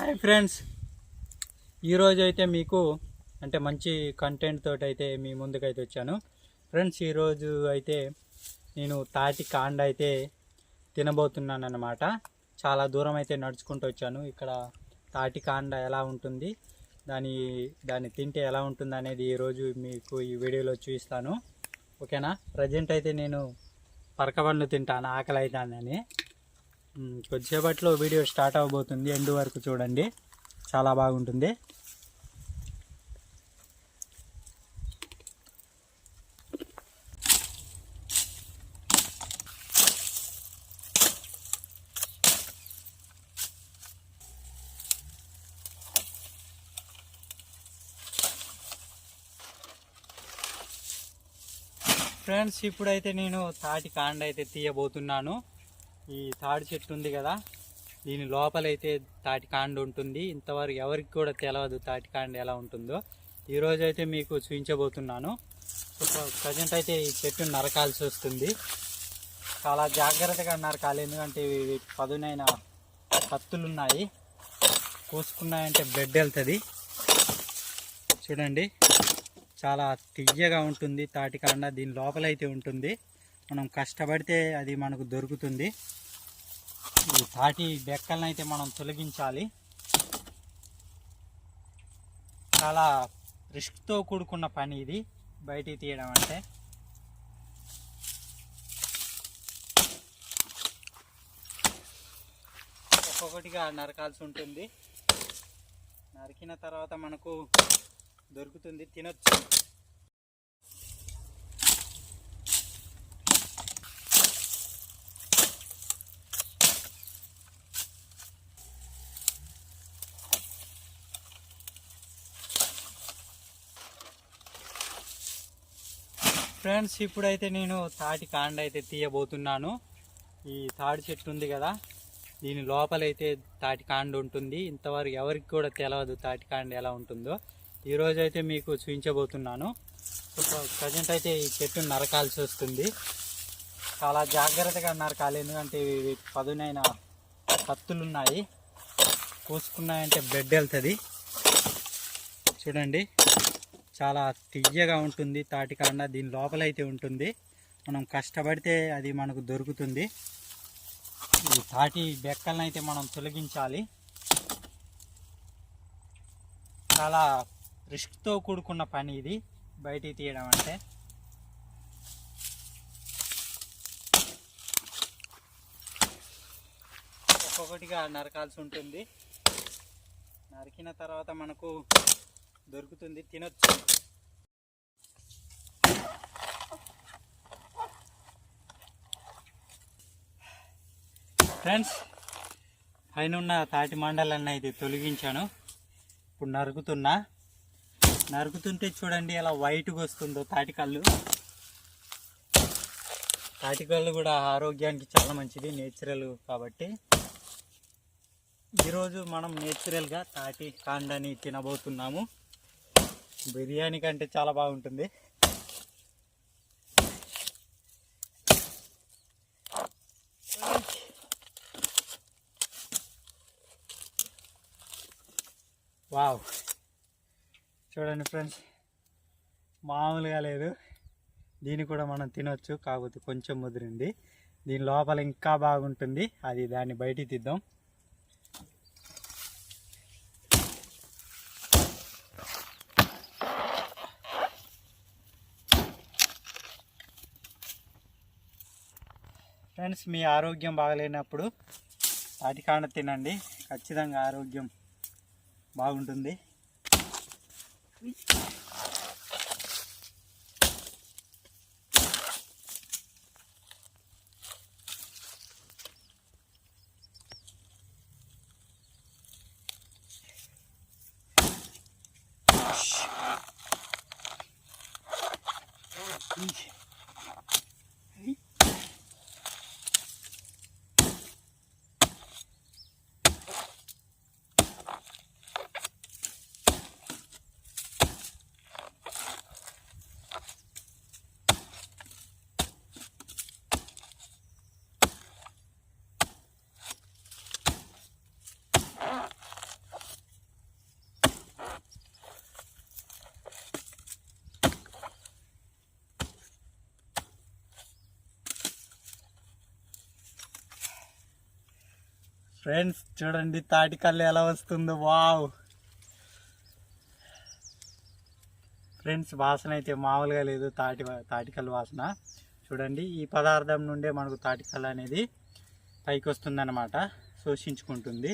Hi friends. ఈరోజు అయితే మీకు అంటే మంచి కంటెంట్ తోటి అయితే మీ ముందుకైతే వచ్చాను. ఫ్రెండ్స్ ఈరోజు అయితే నేను తాటి కాండ అయితే తినబోతున్నాను అన్నమాట చాలా దూరం అయితే నడుచుకుంటూ వచ్చాను. ఇక్కడ తాటి కాండ ఎలా ఉంటుంది దాని దాన్ని తింటే ఎలా ఉంటుంది అనేది ఈరోజు మీకు ఈ వీడియోలో చూపిస్తాను. ఓకేనా? ప్రజెంట్ అయితే నేను పరకబండ్లు తింటాను ఆకలి అవుతానని కొద్దిసేపట్లో వీడియో స్టార్ట్ అవబోతుంది. ఎండు వరకు చూడండి. చాలా బాగుంటుంది. ఫ్రెండ్స్ ఇప్పుడైతే నేను తాటి కాండ అయితే తీయబోతున్నాను. ఈ తాడి చెట్టు ఉంది కదా దీని లోపలైతే తాటి కాండ ఉంటుంది. ఇంతవరకు ఎవరికి కూడా తెలియదు తాటి కాండ ఎలా ఉంటుందో. ఈరోజు అయితే మీకు చూపించబోతున్నాను. ప్రజెంట్ అయితే ఈ చెట్టు నరకాల్సి వస్తుంది. చాలా జాగ్రత్తగా నరకాలి ఎందుకంటే ఇవి పదునైన కత్తులు ఉన్నాయి కోసుకున్నాయంటే బెడ్ వెళ్తుంది. చూడండి చాలా తియ్యగా ఉంటుంది తాటికాండ దీని లోపలైతే ఉంటుంది. మనం కష్టపడితే అది మనకు దొరుకుతుంది. ఈ తాటి బెక్కలను అయితే మనం తొలగించాలి. చాలా రిస్క్తో కూడుకున్న పని ఇది బయటికి తీయడం అంటే. ఒక్కొక్కటిగా నరకాల్సి ఉంటుంది. నరికిన తర్వాత మనకు దొరుకుతుంది తినొచ్చు. ఫ్రెండ్స్ ఇప్పుడైతే నేను తాటి కాండ అయితే తీయబోతున్నాను. ఈ తాడి చెట్టు ఉంది కదా దీని లోపలైతే తాటి కాండ ఉంటుంది. ఇంతవరకు ఎవరికి కూడా తెలియదు తాటి కాండ ఎలా ఉంటుందో. ఈరోజు అయితే మీకు చూపించబోతున్నాను. ప్రజెంట్ అయితే ఈ చెట్టు నరకాల్సి వస్తుంది. చాలా జాగ్రత్తగా నరకాలి ఎందుకంటే ఇవి పదునైన కత్తులు ఉన్నాయి పూసుకున్నాయంటే బెడ్ వెళ్తుంది. చూడండి. చాలా తియ్యగా ఉంటుంది తాటికాండ దీని లోపలైతే ఉంటుంది. మనం కష్టపడితే అది మనకు దొరుకుతుంది. ఈ తాటి బెక్కలను అయితే మనం తొలగించాలి. చాలా రిస్క్తో కూడుకున్న పని ఇది బయటికి తీయడం అంటే. ఒక్కొక్కటిగా నరకాల్సి ఉంటుంది. నరికిన తర్వాత మనకు దొరుకుతుంది తినొచ్చు. ఫ్రెండ్స్ పైన ఉన్న తాటి మండలన్నీ అయితే తొలగించాను. ఇప్పుడు నరుకుతున్నా నరుకుతుంటే చూడండి ఎలా వైట్గా వస్తుందో తాటికల్లు తాటికల్లు కూడా ఆరోగ్యానికి చాలా మంచిది నేచురల్ కాబట్టి. ఈరోజు మనం నేచురల్గా తాటి కాండని తినబోతున్నాము. బిర్యానీ కంటే చాలా బాగుంటుంది. వావ్. చూడండి ఫ్రెండ్స్ మామూలుగా లేదు. దీన్ని కూడా మనం తినొచ్చు కాకపోతే కొంచెం ముదిరింది. దీని లోపల ఇంకా బాగుంటుంది. అది దాన్ని బయటికి తీద్దాం. ఫ్రెండ్స్ మీ ఆరోగ్యం బాగలేనప్పుడు వాటికాన తినండి ఖచ్చితంగా ఆరోగ్యం బాగుంటుంది Eesh. ఫ్రెండ్స్ చూడండి తాటికల్లు ఎలా వస్తుందో. వావ్ ఫ్రెండ్స్ వాసన అయితే మామూలుగా లేదు తాటి తాటికల్లు వాసన. చూడండి ఈ పదార్థం నుండే మనకు తాటికల్లు అనేది పైకి వస్తుందన్నమాట శోషించుకుంటుంది.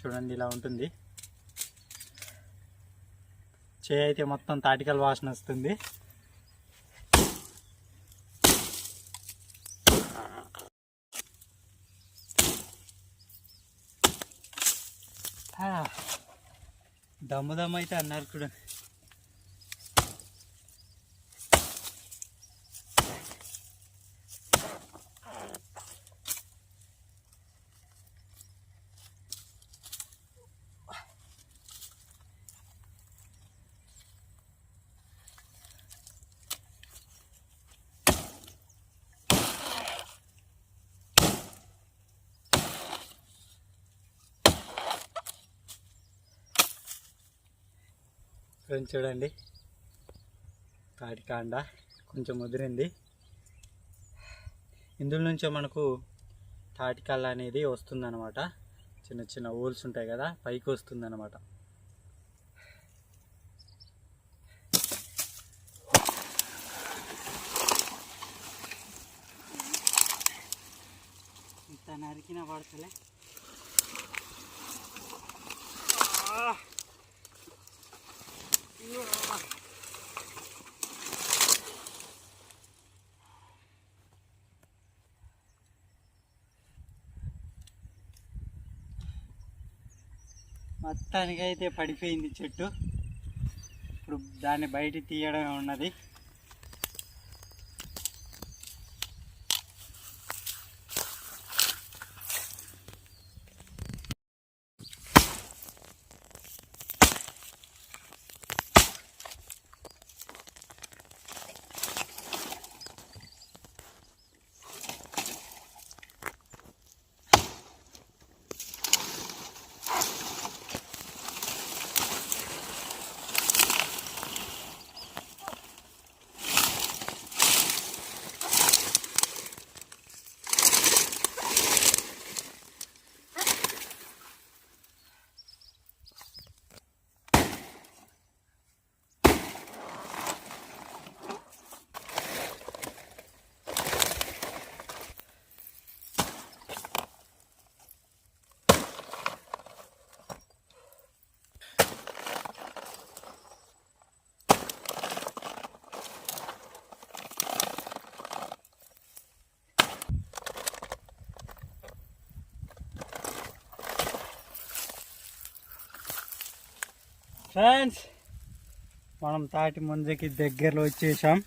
చూడండి ఇలా ఉంటుంది. చేయి అయితే మొత్తం తాటికల్ వాసన వస్తుంది. దమ్ము దమ్ము అయితే అన్నారు కూడా ఫ్రెండ్స్ చూడండి. తాటికాండ కొంచెం ముదిరింది. ఇందులో నుంచే మనకు తాటికల్ల అనేది వస్తుందన్నమాట. చిన్న చిన్న హోల్స్ ఉంటాయి కదా పైకి వస్తుందన్నమాట. ఇంత నరికిన పడతలే. మొత్తానికైతే పడిపోయింది చెట్టు. ఇప్పుడు దాన్ని బయట తీయడమే ఉన్నది. ఫ్రెండ్స్ మనం తాటి ముంజకి దగ్గరలో వచ్చేసాం.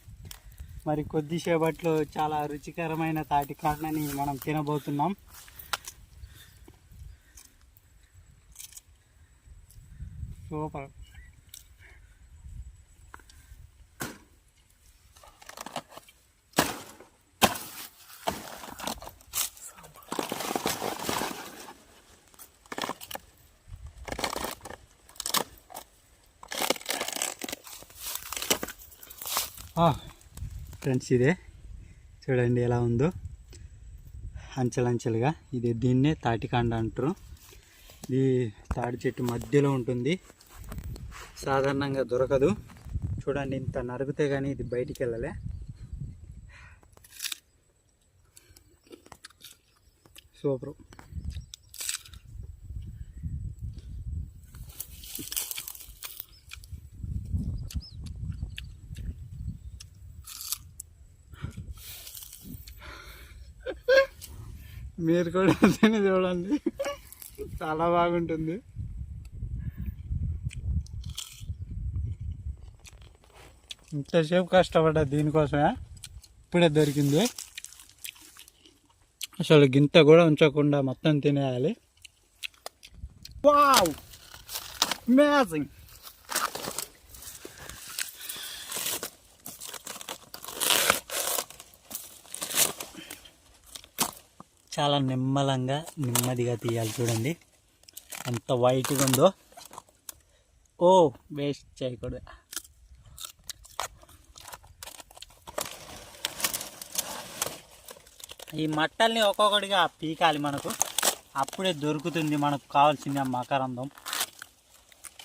మరి కొద్దిసేపట్లో చాలా రుచికరమైన తాటి కాడని మనం తినబోతున్నాం సూపర్ ఫ్రెండ్స్ ఇదే. చూడండి ఎలా ఉందో. అంచెలంచెలుగా ఇది దీన్నే తాటికాండ అంటారు. ఇది తాటి చెట్టు మధ్యలో ఉంటుంది. సాధారణంగా దొరకదు. చూడండి ఇంత నరికితే కానీ ఇది బయటికి వెళ్ళలే. సూపరు. మీరు కూడా తిని చూడండి. చాలా బాగుంటుంది. ఇంతసేపు కష్టపడ్డా దీనికోసమే. ఇప్పుడే దొరికింది. అసలు గింత కూడా ఉంచకుండా మొత్తం తినేయాలి. వావ్! అమేజింగ్ చాలా నిమ్మలంగా నెమ్మదిగా తీయాలి చూడండి. ఎంత వైట్గా ఉందో. ఓ వేస్ట్ చేయకూడదు. ఈ మట్టల్ని ఒక్కొక్కటిగా పీకాలి మనకు. అప్పుడే దొరుకుతుంది మనకు కావాల్సిన మకరందం.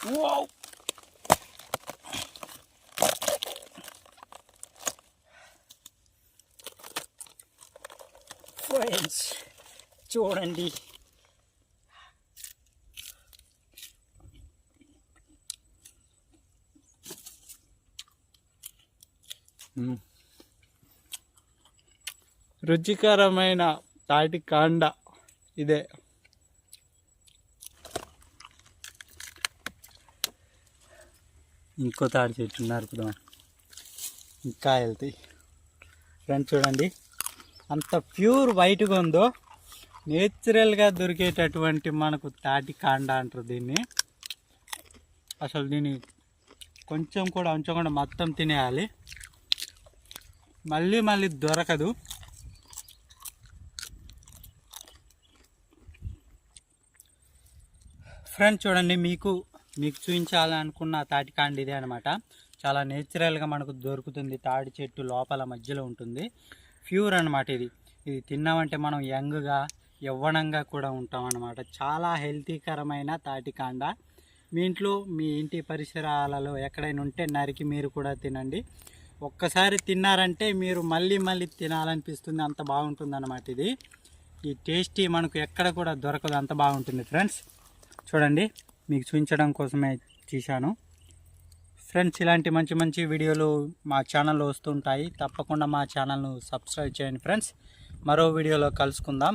వావ్! ఫ్రెండ్స్ చూడండి. రుచికరమైన తాటి కాండ ఇదే. ఇంకో తాడి చెట్టు నరుకుదాం ఇంకా వెళ్తాయి ఫ్రెండ్స్ చూడండి. అంత ప్యూర్ వైట్గా ఉందో. నేచురల్గా దొరికేటటువంటి మనకు తాటి కాండ అంటారు దీన్ని. అసలు దీన్ని కొంచెం కూడా ఉంచకుండా మొత్తం తినేయాలి. మళ్ళీ మళ్ళీ దొరకదు. ఫ్రెండ్స్ చూడండి మీకు మీకు చూపించాలనుకున్న తాటికాండ ఇదే అనమాట చాలా నేచురల్గా మనకు దొరుకుతుంది. తాడి చెట్టు లోపల మధ్యలో ఉంటుంది. ప్యూర్ అనమాట ఇది. ఇది తిన్నామంటే మనం యంగ్గా యవ్వనంగా కూడా ఉంటాం అనమాట చాలా హెల్తీకరమైన తాటికాండ మీ ఇంట్లో మీ ఇంటి పరిసరాలలో ఎక్కడైనా ఉంటే నరికి మీరు కూడా తినండి. ఒక్కసారి తిన్నారంటే మీరు మళ్ళీ మళ్ళీ తినాలనిపిస్తుంది. అంత బాగుంటుందనమాట ఇది. ఈ టేస్టీ మనకు ఎక్కడ కూడా దొరకదు. అంత బాగుంటుంది ఫ్రెండ్స్. చూడండి మీకు చూపించడం కోసమే తీశాను. ఫ్రెండ్స్ ఇలాంటి మంచి మంచి వీడియోలు మా ఛానల్లో వస్తుంటాయి. తప్పకుండా మా ఛానల్ను సబ్స్క్రైబ్ చేయండి ఫ్రెండ్స్. మరో వీడియోలో కలుసుకుందాం.